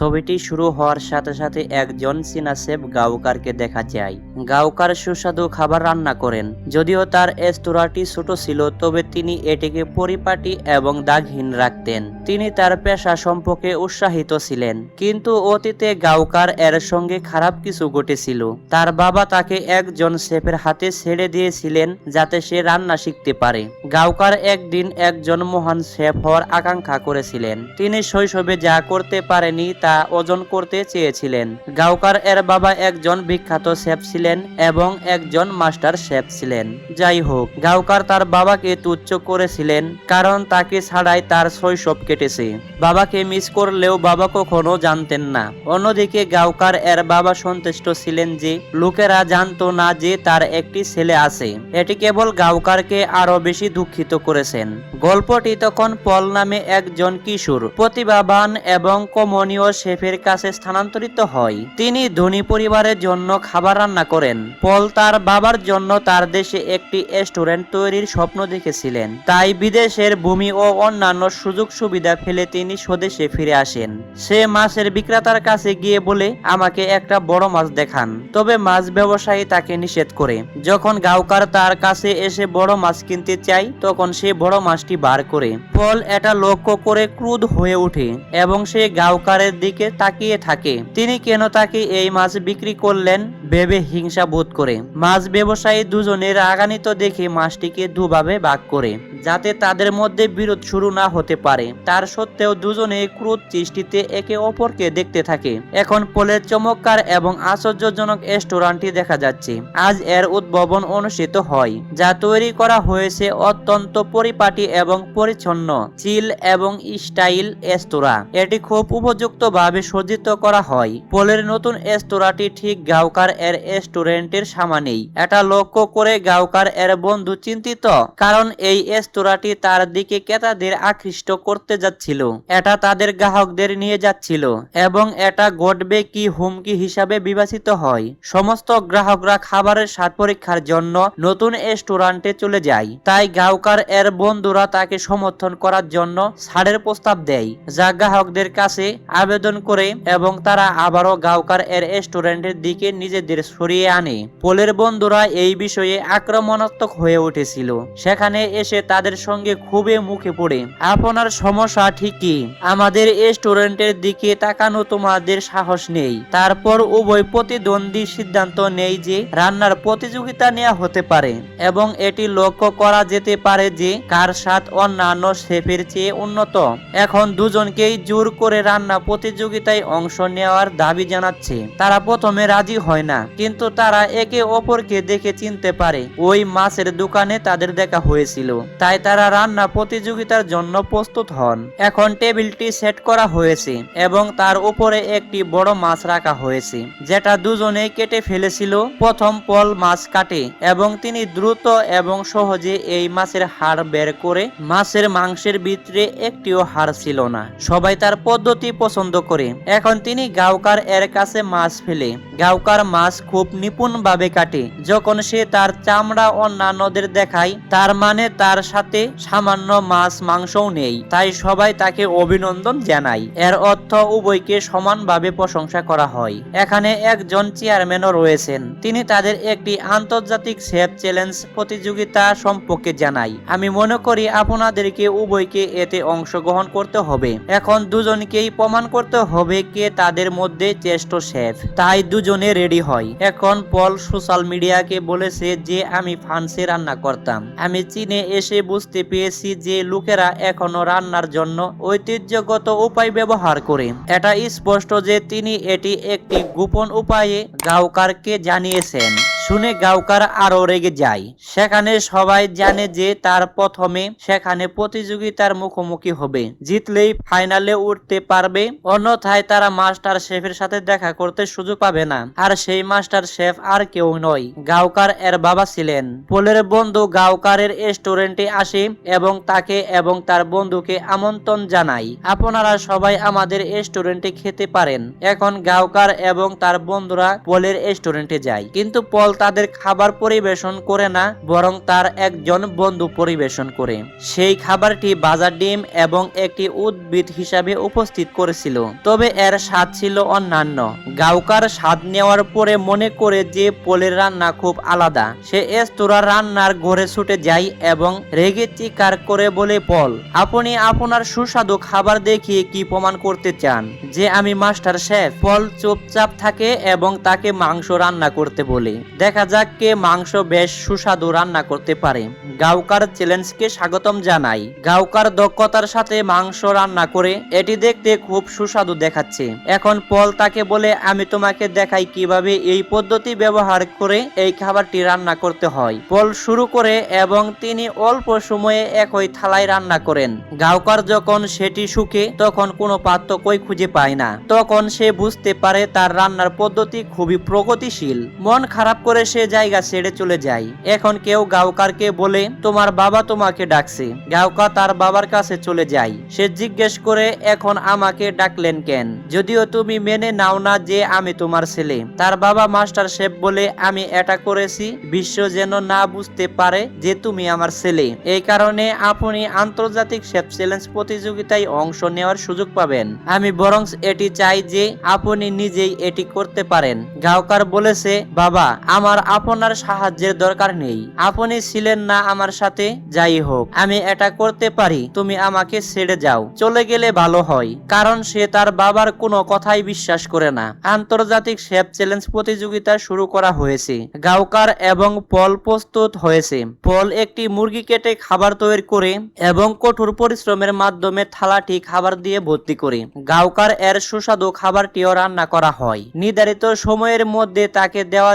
ছবিটি শুরু হওয়ার সাথে সাথে একজন শেফ গাউকারকে দেখা যায়। গাউকার সুস্বাদু খাবার রান্না করেন। যদিও তার রেস্তোরাঁটি ছোট ছিল, তবে তিনি এটিকে পরিপাটি এবং দাগহীন রাখতেন। তিনি তার পেশা সম্পর্কে উৎসাহিত ছিলেন। কিন্তু অতীতে গাউকার এর সঙ্গে খারাপ কিছু ঘটেছিল। তার বাবা তাকে একজন শেফের হাতে ছেড়ে দিয়েছিলেন যাতে সে রান্না শিখতে পারে। গাউকার একদিন একজন মহান শেফ হওয়ার আকাঙ্ক্ষা করেছিলেন। তিনি শৈশবে যা করতে পারেনি তা অর্জন করতে চেয়েছিলেন। গাউকার এর বাবা একজন বিখ্যাত শেফ ছিলেন এবং একজন মাস্টার শেফ ছিলেন। যাই হোক গাউকার তার বাবাকে তুচ্ছ করেছিলেন কারণ তাকে ছাড়াই তার শৈশব কেটেছে। বাবাকে মিস করলেও বাবা কখনো জানতেন না। অন্যদিকে গাউকার এর বাবা সন্তুষ্ট ছিলেন যে, লোকেরা জানতো না যে তার একটি ছেলে আছে। এটি কেবল গাউকারকে আরও বেশি দুঃখিত করেছেন। গল্পটি তখন পল নামে একজন কিশোর, প্রতিভাবান এবং কমনীয় শেফের কাছে স্থানান্তরিত হয়। তিনি ধনী পরিবারের জন্য খাবার রান্না করেন। পল তার বাবার জন্য তার দেশে একটি রেস্টুরেন্ট তৈরির স্বপ্ন দেখেছিলেন। তাই বিদেশের ভূমি ও অন্যান্য সুযোগ সুবিধা ফেলে তিনি স্বদেশে ফিরে আসেন। সে মাছের বিক্রেতার কাছে গিয়ে বলে, আমাকে একটা বড় মাছ দেখান। তবে মাছ ব্যবসায়ী তাকে নিষেধ করে। যখন গাউকার তার কাছে এসে বড় মাছ কিনতে চাই তখন সে বড় মাছটি বার করে। পল এটা লক্ষ্য করে ক্রুধ হয়ে ওঠে এবং সে গাউকারের দিকে তাকিয়ে থাকে। তিনি কেন তাকে এই মাছ বিক্রি করলেন? ভেবে হিংসা বোধ করে। মাছ ব্যবসায়ী দুজনের রাগানিত দেখে মাছটিকে দুভাবে ভাগ করে, যাতে তাদের মধ্যে বিরোধ শুরু না হতে পারে। তার সত্ত্বেও দুজনে ক্রোধ সৃষ্টিতে একে অপরকে দেখতে থাকে। এখন পোলের চমৎকার এবং আশ্চর্যজনক রেস্টুরেন্টটি দেখা যাচ্ছে। আজ এর উদ্ভাবন অনুষ্ঠিত হয়, যা তৈরি করা হয়েছে অত্যন্ত পরিপাটি এবং পরিচ্ছন্ন, চিল এবং স্টাইল রেস্তোরাঁ। এটি খুব উপযুক্ত ভাবে সজ্জিত করা হয়। পোলের নতুন রেস্তোরাঁটি ঠিক গাউকার এর রেস্টুরেন্টের সামানেই এটা লক্ষ্য করে গাউকার এর বন্ধু চিন্তিত, কারণ এই রেস্তোরাঁটি তার দিকে ক্রেতাদের আকৃষ্ট করতে যাচ্ছিল। এটা তাদের গ্রাহকদের নিয়ে যাচ্ছিল, এবং এটা ঘটবে কি হুমকি হিসাবে বিবেচিত হয়। সমস্ত গ্রাহকরা খাবারের স্বাদ পরীক্ষার জন্য নতুন রেস্টুরেন্টে চলে যায়। তাই গাউকার এর বন্ধুরা তাকে সমর্থন করার জন্য ছাড়ের প্রস্তাব দেয়, যা গ্রাহকদের কাছে আবেদন করে এবং তারা আবারও গাউকার এর রেস্টুরেন্টের দিকে নিজেদের সরিয়ে আনে। পোলের বন্ধুরা এই বিষয়ে আক্রমণাত্মক হয়ে উঠেছিল। সেখানে এসে তাদের সঙ্গে খুবই মুখে পড়ে। আপনার সমস্যা ঠিকই। আমাদের রেস্টুরেন্টের দিকে তাকানো তোমাদের সাহস নেই। তারপর উভয় প্রতিদ্বন্দ্বী সিদ্ধান্ত নেই যে রান্নার প্রতিযোগিতা নেওয়া হতে পারে এবং এটি লক্ষ্য করা যেতে পারে যে কার স্বাদ অন্যান্য শেফের চেয়ে উন্নত। এখন দুজনকেই জোর করে রান্না প্রতিযোগিতায় অংশ নেওয়ার দাবি জানাচ্ছে। তারা প্রথমে রাজি হয় না, কিন্তু তারা একে অপরকে দেখে চিনতে পারে। ওই মাছের দোকানে তাদের দেখা হয়েছিল, তাই তারা রান্না প্রতিযোগিতার জন্য প্রস্তুত হন। এখন টেবিলটি সেট করা হয়েছে এবং তার উপরে একটি বড় মাছ রাখা হয়েছে, যেটা দুজনে কেটে ফেলেছিল। প্রথম পল মাছ কাটে এবং তিনি দ্রুত এবং সহজে এই মাছের হাড় বের করে মাছের মাংসের ভিতরে একটিও হাড় ছিল না। সবাই তার পদ্ধতি পছন্দ করে। এখন তিনি গাউকার এর কাছে মাছ ফেলে। গাউকার মাছ খুব নিপুণ ভাবে কাটে। যখন সে তার চামড়া অন্যান্যদের দেখায়, তার মানে তার সাথে সামান্য মাছ মাংসও নেই। তাই সবাই তাকে অভিনন্দন জানায়। এর অর্থ উভয়কে সমানভাবে প্রশংসা করা হয়। এখানে একজন চেয়ারম্যানও রয়েছেন। তিনি তাদের একটি আন্তর্জাতিক শেফ চ্যালেঞ্জ প্রতিযোগিতা সম্পর্কে জানাই আমি মনে করি আপনাদেরকে উভয়কে এতে অংশগ্রহণ করতে হবে। এখন দুজনকেই প্রমাণ করতে হবে কে তাদের মধ্যে চেষ্ট শেফ। তাই দুজনে রেডি হয়। এখন পল সোশ্যাল মিডিয়াকে বলেছে যে আমি ফ্রান্সে রান্না করতাম। আমি চীনে এসে বুঝতে পেরেছি যে লোকেরা এখনও রান্নার জন্য ঐতিহ্যগত উপায় ব্যবহার করে। এটা স্পষ্ট যে তিনি এটি একটি গোপন উপায়ে গাউকারকে জানিয়েছেন। শুনে গাউকার আরও রেগে যায়। সেখানে সবাই জানে যে তার প্রথমে সেখানে প্রতিযোগিতার মুখোমুখি হবে। জিতলেই ফাইনালে উঠতে পারবে, অন্যথায় তারা মাস্টার শেফের সাথে দেখা করতে সুযোগ পাবে না। আর সেই মাস্টার শেফ আর কেউ নয় গাউকার এর বাবা ছিলেন। পোলের বন্ধু গাউকারের রেস্টুরেন্টে আসে এবং তাকে এবং তার বন্ধুকে আমন্ত্রণ জানাই আপনারা সবাই আমাদের রেস্টুরেন্টে খেতে পারেন। এখন গাউকার এবং তার বন্ধুরা পলের রেস্টুরেন্টে যায়। কিন্তু পল তাদের খাবার পরিবেশন করে না, বরং তার একজন বন্ধু পরিবেশন করে। সেই খাবারটি বাজার ডিম এবং একটি উদ্ভিদ হিসাবে উপস্থিত করেছিল। তবে এর স্বাদ ছিল অন্যান্য। গাউকার স্বাদ নেওয়ার পরে মনে করে যে পোলের রান্না খুব আলাদা। সে এস্তোরা রান্নার ঘরে ছুটে যায় এবং রেগে চিকার করে বলে, পল, আপনি আপনার সুস্বাদু খাবার দেখিয়ে কি প্রমাণ করতে চান? যে আমি মাস্টার শেফ। পল চুপচাপ থাকে এবং তাকে মাংস রান্না করতে বলে। দেখা যাক কে মাংস বেশ সুস্বাদু রান্না করতে পারে। গাউকার চ্যালেঞ্জকে স্বাগতম জানাই। গাউকার দক্ষতার সাথে মাংস রান্না করে এটি দেখতে খুব সুস্বাদু দেখাচ্ছে। এখন পল তাকে বলে, আমি তোমাকে দেখাই কীভাবে এই পদ্ধতি ব্যবহার করে এই খাবারটি রান্না করতে হয়। পল শুরু করে এবং তিনি অল্প সময়ে একই থালায় রান্না করেন। গাউকার যখন সেটি শুকে, তখন কোনো পার্থক্যই খুঁজে পায় না। তখন সে বুঝতে পারে তার রান্নার পদ্ধতি খুবই প্রগতিশীল। মন খারাপ করে সে জায়গা ছেড়ে চলে যায়। এখন কেউ গাউকারকে বলে, তোমার বাবা তোমাকে ডাকছে। গাউকা তার বাবার কাছে চলে যায়। সে জিজ্ঞেস করে, এখন আমাকে ডাকলেন কেন? যদিও তুমি মেনে নাও না যে আমি তোমার ছেলে। তার বাবা মাস্টার শেফ বলে, আমি এটা করেছি, বিশ্ব যেন না বুঝতে পারে যে তুমি আমার ছেলে। এই কারণে আপনি আন্তর্জাতিক শেফ চ্যালেঞ্জ প্রতিযোগিতায় অংশ নেওয়ার সুযোগ পাবেন। আমি বরং এটি চাই যে আপনি নিজেই এটি করতে পারেন। গাওকার বলেছে, বাবা আমার আপনার সাহায্যের দরকার নেই। আপনি ছিলেন না আমার সাথে, যাই হোক, আমি এটা করতে পারি, তুমি আমাকে ছেড়ে যাও। চলে গেলে ভালো হয়, কারণ সে তার বাবার কোনো কথাই বিশ্বাস করে না। আন্তর্জাতিক শেফ চ্যালেঞ্জ প্রতিযোগিতা শুরু করা হয়েছে। গাওকার এবং পল প্রস্তুত হয়েছে। পল একটি মুরগি কেটে খাবার তৈরি করে এবং কঠোর পরিশ্রমের মাধ্যমে থালাটি খাবার দিয়ে ভর্তি করে। গাওকার এর সুস্বাদু খাবারটিও রান্না করা হয়। নির্ধারিত সময়ের মধ্যে তাকে দেওয়া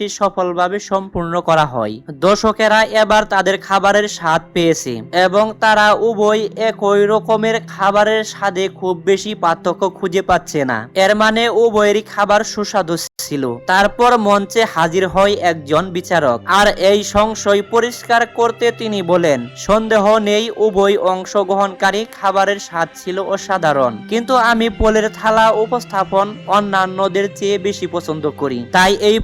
চ্যালেঞ্জটি সফলভাবে সম্পূর্ণ করা হয়। দর্শকেরা এবার তাদের খাবারের স্বাদ পেয়েছে এবং তারা উভয় একই রকমের খাবারের স্বাদে খুব বেশি পার্থক্য খুঁজে পাচ্ছে না। এর মানে উভয়েরই খাবার সুস্বাদু ছিল। তারপর মঞ্চে হাজির হয় একজন বিচারক আর এই সংশয় পরিষ্কার করতে তিনি বলেন, সন্দেহ নেই, উভয় অংশগ্রহণকারী খাবারের স্বাদ ছিল অসাধারণ। কিন্তু আমি পোলের থালা উপস্থাপন অন্যান্যদের চেয়ে বেশি পছন্দ করি। তাই এই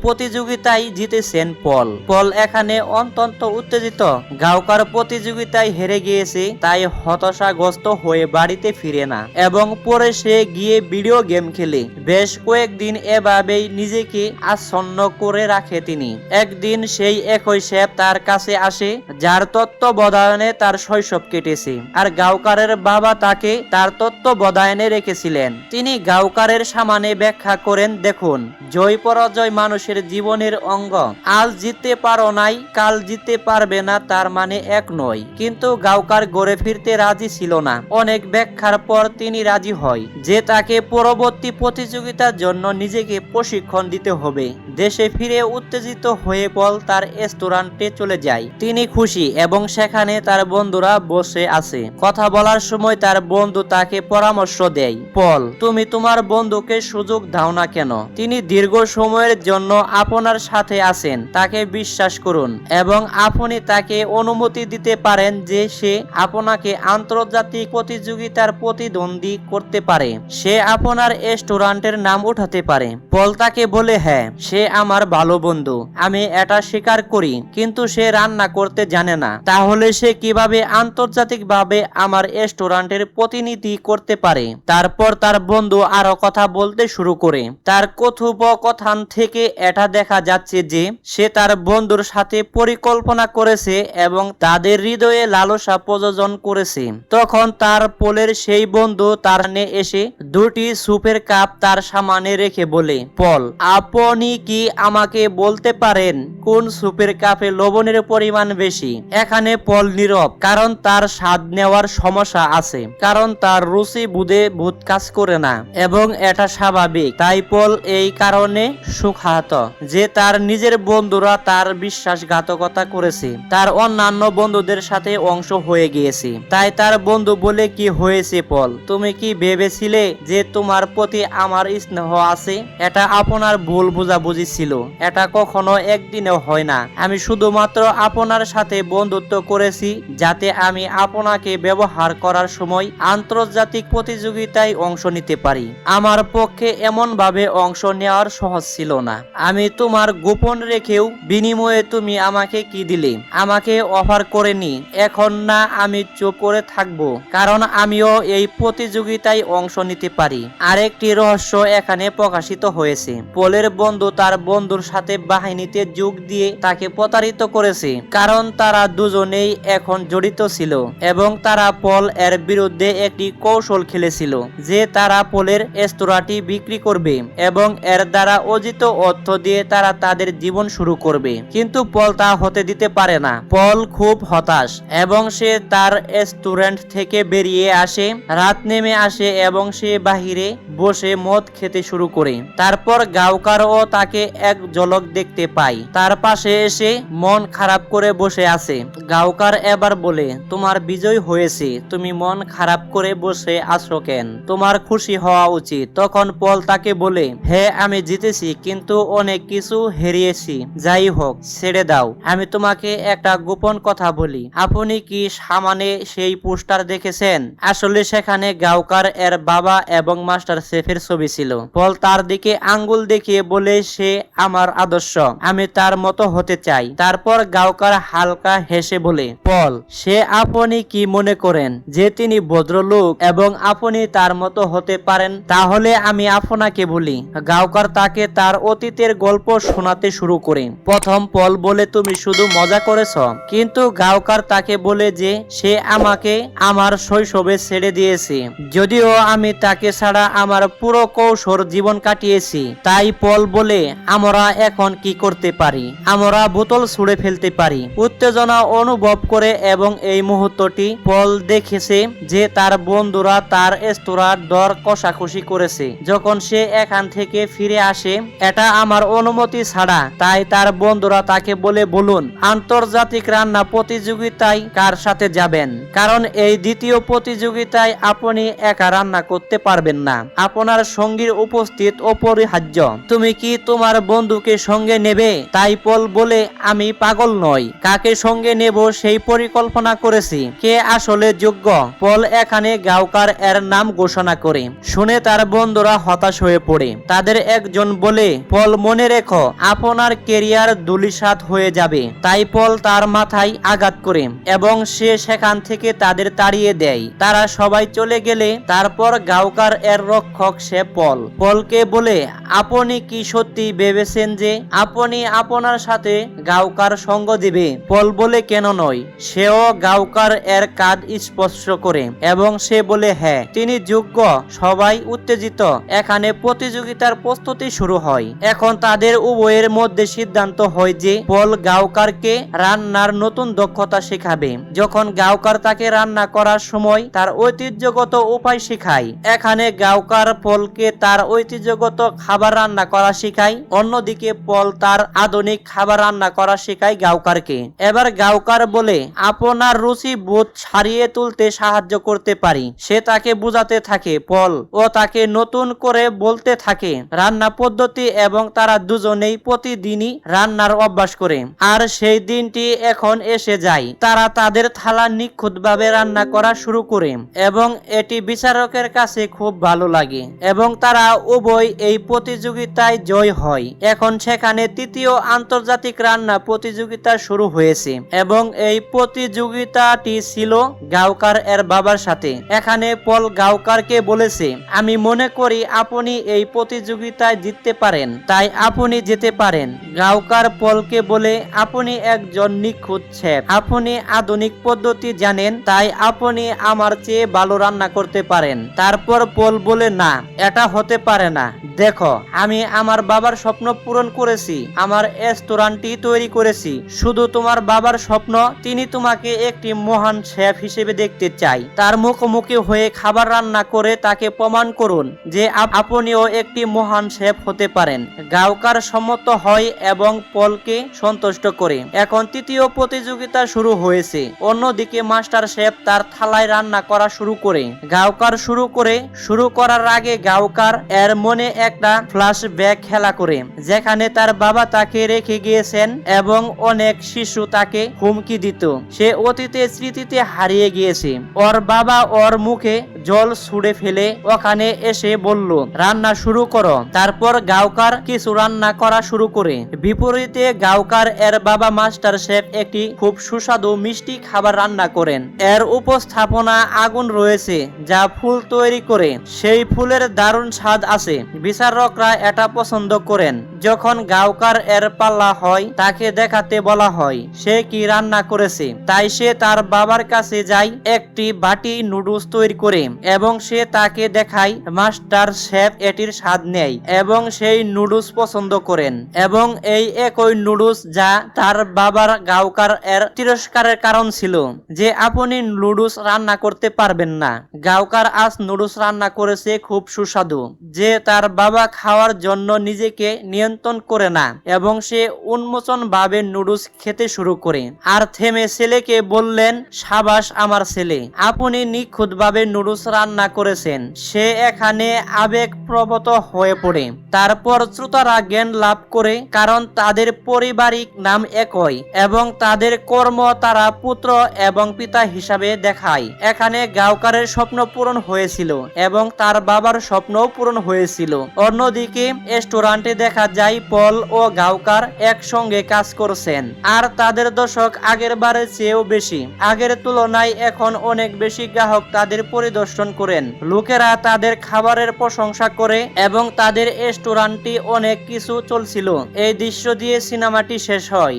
প্রতিযোগিতায় জিতেছেন পল। পল এখানে অত্যন্ত উত্তেজিত। গাওকার প্রতিযোগিতায় হেরে গিয়েছে, তাই হতাশাগ্রস্ত হয়ে বাড়িতে ফিরে না। এবং পরে সে গিয়ে ভিডিও গেম খেলে। বেশ কয়েকদিন এভাবেই নিজেকে আচ্ছন্ন করে রাখে তিনি। একদিন সেই একই শেফ তার কাছে আসে, যার তত্ত্বাবধানে তার শৈশব কেটেছে। আর গাওকারের বাবা তাকে তার তত্ত্বাবধানে রেখেছিলেন। তিনি গাওকারের সামানে ব্যাখ্যা করেন, দেখুন জয় পরাজয় মানুষের জীবনের অঙ্গ। আজ জিততে পারো নাই, কাল জিততে পারবে না, তার মানে এক নয়। কিন্তু গাওকার গড়ে ফিরতে রাজি ছিল না। অনেক ব্যাখ্যার পর তিনি রাজি হয়, যে তাকে পরবর্তী প্রতিযোগিতার জন্য নিজেকে প্রশিক্ষণ দিতে হবে। দেশে ফিরে উত্তেজিত হয়ে পল তার রেস্টুরেন্টে চলে যায়। তিনি খুশি এবং সেখানে তার বন্ধুরা বসে আছে। কথা বলার সময় তার বন্ধু তাকে পরামর্শ দেয়, পল, তুমি তোমার বন্ধুকে সুযোগ দাও না কেন? তিনি দীর্ঘ সময়ের জন্য আপনার সাথে আছেন, তাকে বিশ্বাস করুন এবং আপনি তাকে অনুমতি দিতে পারেন যে সে আপনাকে আন্তর্জাতিক প্রতিযোগিতার প্রতিদ্বন্দ্বী করতে পারে। সে আপনার রেস্টুরেন্টের নাম উঠাতে পারে। পল তাকে বলে হ্যাঁ সে আমার ভালো বন্ধু, আমি এটা স্বীকার করি, কিন্তু সে রান্না করতে জানে না। তাহলে সে কীভাবে আন্তর্জাতিকভাবে আমার রেস্টুরেন্টের প্রতিনিধি করতে পারে? তারপর তার বন্ধু আরও কথা বলতে শুরু করে। তার কথোপকথন থেকে এটা দেখা যাচ্ছে যে সে তার বন্ধুর সাথে পরিকল্পনা করেছে এবং তাদের হৃদয়ে লালসা প্রযোজন করেছে। তখন তার পোলের সেই বন্ধু তার এসে দুটি সুপের কাপ তার সামনে রেখে বলে, পল, আপনি কি আমাকে বলতে পারেন কোন সুপের কাপে লবণের পরিমাণ বেশি? এখানে পল নীরব, কারণ তার স্বাদ নেওয়ার সমস্যা আছে, কারণ তার রুচি বুধে ভূত কাজ করে না, এবং এটা স্বাভাবিক। তাই পল এই কারণে সুখাহত যে তার নিজের বন্ধুরা তার বিশ্বাসঘাতকতা করেছে। তার অন্যান্য বন্ধুদের সাথে অংশ হয়ে গিয়েছে। তাই তার বন্ধু বলে কি হয়েছে পল? তুমি কি ভেবেছিলে যে তোমার প্রতি আমার স্নেহ আছে? এটা আপনার ভুল বোঝাবুঝি ছিল। এটা কখনো একদিনেও হয় না। আমি শুধুমাত্র আপনার সাথে বন্ধুত্ব করেছি যাতে আমি আপনাকে ব্যবহার করার সময় আন্তর্জাতিক প্রতিযোগিতায় অংশ নিতে পারি। আমার পক্ষে এমন ভাবে অংশ নেওয়ার সহজ ছিল না। আমি তোমার গোপন রেখেও বিনিময়ে তুমি আমাকে কি দিলে? আমাকে অফার করেনি। এখন না, আমি চুপ করে থাকব। কারণ আমিও এই প্রতিযোগিতায় অংশ নিতে পারি। আরেকটি রহস্য এখানে প্রকাশিত হয়েছে। পোলের বন্ধু তার বন্ধুর সাথে বাহিনীতে যোগ দিয়ে তাকে প্রতারিত করেছে। কারণ তারা দুজনেই এখন জড়িত ছিল এবং তারা পল এর বিরুদ্ধে একটি কৌশল খেলেছিল যে তারা পোলের স্তোরাটি বিক্রি করবে এবং এর দ্বারা অর্জিত অর্থ দিয়ে তারা তাদের জীবন শুরু করবে। কিন্তু পল তা হতে দিতে পারে না। পল খুব হতাশ এবং সে তার রেস্টুরেন্ট থেকে বেরিয়ে আসে, রাত নেমে আসে এবং সে বাহিরে বসে মদ খেতে শুরু করে। তারপর গাওকারও তাকে এক ঝলক দেখতে পায়। তার পাশে এসে মন খারাপ করে বসে আছে। গাওকার এবার বলে, তোমার বিজয় হয়েছে। তুমি মন খারাপ করে বসে আছো কেন? তোমার খুশি হওয়া উচিত। তখন পল তাকে বলে হ্যাঁ আমি জিতেছি, কিন্তু অনেক কিছু হারিয়েছি। যাই হোক, ছেড়ে দাও। আমি তোমাকে একটা গোপন কথা বলি। আপনি কি সামানে সেই পোস্টার দেখেছেন? আসলে সেখানে গাওকার এর বাবা এবং মাস্টার সেফের ছবি ছিল। পল তার দিকে আঙ্গুল দেখিয়ে বলে, সে আমার আদর্শ। আমি তার মতো হতে চাই। তারপর গাওকার হালকা হেসে বলে পল সে আপনি কি মনে করেন যে তিনি ভদ্রলোক এবং আপনি তার মতো হতে পারেন? তাহলে আমি আপনাকে বলি। গাওকার তাকে তার অতীতের গল্প শোনাতে শুরু করে। প্রথম পল বলে তুমি শুধু মজা করেছ, কিন্তু গাওকার তাকে বলে যে সে আমাকে আমার শৈশবে ছেড়ে দিয়েছে। যদিও আমি তাকে ছাড়া আমার পুরো কৌশল জীবন কাটিয়েছি, তাই পল বলে আমরা এখন কি করতে পারি? আমরা বোতল ছুঁড়ে ফেলতে পারি। উত্তেজনা অনুভব করে এবং এই মুহূর্তটি পল দেখেছে যে তার বন্ধুরা তার স্তোরার দর কষাকষি করেছে। যখন সে এখান থেকে ফিরে আসে, এটা আমার অনুমতি ছাড়া। তাই তার বন্ধুরা তাকে বলে বলুন, আন্তর্জাতিক রান্না প্রতিযোগিতায় কার সাথে যাবেন? কারণ এই দ্বিতীয় প্রতিযোগিতায় আপনি একা রান্না করতে পারবেন না। আপনার সঙ্গীর উপস্থিত অপরিহার্য। তুমি কি তোমার বন্ধুকে সঙ্গে নেবে? তাই পল বলে, আমি পাগল নই। কাকে সঙ্গে নেব সেই পরিকল্পনা করেছি। কে আসলে যোগ্য? পল এখানে গাওকার এর নাম ঘোষণা করে। শুনে তার বন্ধুরা হতাশ হয়ে পড়ে। তাদের একজন বলে, পল, মনে রেখো আপনার কেরিয়ার দুলিশাত হয়ে যাবে। তাই পল তার মাথায় আঘাত করে এবং সে সেখান থেকে তাদের তাড়িয়ে দেয়। তারা সবাই চলে গেলে তারপর গাওকার এর রক্ষক সে পল। পলকে বলে, আপনি কি সত্যি ভেবেছেন যে আপনি আপনার সাথে গাওকার সঙ্গ দিবে? পল বলে, কেন নয়। সেও গাওকার এর কাজ স্পর্শ করে এবং সে বলে হ্যাঁ তিনি যোগ্য। সবাই উত্তেজিত। এখানে প্রতিযোগিতার প্রস্তুতি শুরু হয়। এখন তাদের উভয়ের মধ্যে সিদ্ধান্ত হয় যে পল গাওকারকে রান্নার নতুন দক্ষতা শেখাবে। যখন গাওকার তাকে রান্না করার সময় তার ঐতিহ্যগত উপায় শেখায়। এখানে গাওকার পলকে তার ঐতিহ্যগত খাবার রান্না করা শেখায়, অন্যদিকে পল তার আধুনিক খাবার রান্না করা শেখায় গাওকারকে। এবার গাওকার বলে, আপনার রুচি বোধ ছাড়িয়ে তুলতে সাহায্য করতে পারি। সে তাকে বুঝাতে থাকে, পল, ও তাকে নতুন করে বলতে থাকে। রান্না পদ্ধতি এবং তারা দুজনেই প্রতিদিনই রান্নার অভ্যাস করে। আর সেই দিনটি এখন এসে যায়। তারা তাদের থালা নিখুঁতভাবে রান্না করা শুরু করে এবং এটি বিচারকের কাছে খুব ভালো লাগে এবং তারা উভয় এই প্রতিযোগিতায় জয় হয়। এখন সেখানে তৃতীয় আন্তর্জাতিক রান্না প্রতিযোগিতা শুরু হয়েছে এবং এই প্রতিযোগিতাটি ছিল গাওকার এর বাবার সাথে। এখানে পল গাওকারকে বলেছে, আমি মনে করি আপনি এই প্রতিযোগিতায় জিততে পারেন। তাই আপনি যেতে পারেন। গাওকার পলকে বলে, আপনি একজন নিখুঁত শেফ। আপনি আধুনিক পদ্ধতি জানেন, তাই আপনি আমার চেয়ে ভালো রান্না করতে পারেন। তারপর পল বলে, না, এটা হতে পারে না। দেখো, আমি আমার বাবার স্বপ্ন পূরণ করেছি। আমার রেস্টুরেন্টটি তৈরি করেছি। শুধু তোমার বাবার স্বপ্ন, তিনি তোমাকে একটি মহান শেফ হিসেবে দেখতে চাই। তার মুখোমুখি হয়ে খাবার রান্না করে তাকে প্রমাণ করুন যে আপনিও একটি মহান শেফ হতে পারেন। গাওকার সম্মত হয় এবং পলকে সন্তুষ্ট করে। এখন তৃতীয় প্রতিযোগিতা শুরু হয়েছে। অন্যদিকে মাস্টার শেফ তার থালায় রান্না করা শুরু করে। গাওকার শুরু করে, শুরু করার রাগে গাওকার এর মনে একটা ফ্ল্যাশব্যাক খেলা করে, যেখানে তার বাবা তাকে রেখে গিয়েছেন এবং অনেক শিশু তাকে হুমকি দিত। সে অতীতে স্মৃতিতে হারিয়ে গিয়েছে। ওর বাবা ওর মুখে জল ছুড়ে ফেলে ওখানে এসে বলল, রান্না শুরু করো। তারপর গাওকার কিছু রান্না করা শুরু করে। বিপরীতে গাওকার এর বাবা মাস্টার শেফ একটি খুব সুস্বাদু মিষ্টি খাবার রান্না করেন। এর উপস্থাপনা আগুন রয়েছে, যা ফুল তৈরি করে। সেই ফুলের দারুণ স্বাদ আছে। বিচারকরা এটা পছন্দ করেন। যখন গাওকার এর পাল্লা হয়, তাকে দেখাতে বলা হয়, সে কি রান্না করেছে? তাই সে তার বাবার কাছে যায়, একটি বাটি নুডলস তৈরি করে এবং সে তাকে দেখায়, মাস্টার শেফ, এটির স্বাদ নেয় এবং সেই নুডলস পছন্দ করেন। এবং এই একই নুডলস যা তার বাবার গাওকার এর তিরস্কারের কারণ ছিল, যে আপনি নুডলস রান্না করতে পারবেন না। গাওকার আজ নুডলস রান্না করেছে খুব সুস্বাদু। যে তার বাবা খাওয়ার জন্য নিজেকে নিয়ন্ত্রণ করে না এবং সে উন্মোচন ভাবে নুডলস খেতে শুরু করে। আর থেমে ছেলেকে বললেন, সাবাস আমার ছেলে, আপনি নিখুঁত ভাবে নুডলস রান্না করেছেন। সে এখানে আবেগ প্রবত হয়ে পড়ে। তারপর শ্রোতারা জ্ঞান লাভ করে, কারণ তাদের পারিবারিক নাম একই এবং তাদের কর্ম তারা পুত্র এবং পিতা হিসাবে দেখায়। এখানে গাওকারের স্বপ্ন পূরণ হয়েছিল এবং তার বাবার স্বপ্নও পূরণ হয়েছিল। অন্যদিকে রেস্টুরেন্টে দেখা যায় পল ও গাওকার একসঙ্গে কাজ করছেন। আর তাদের দশক আগের বারের চেয়েও বেশি। আগের তুলনায় এখন অনেক বেশি গ্রাহক তাদের পরিদর্শন করেন। লোকেরা তাদের খাবারের প্রশংসা করে এবং তাদের রেস্টুরেন্টটি অনেক কিছু চলছিল। এই দৃশ্য দিয়ে সিনেমাটি শেষ হয়।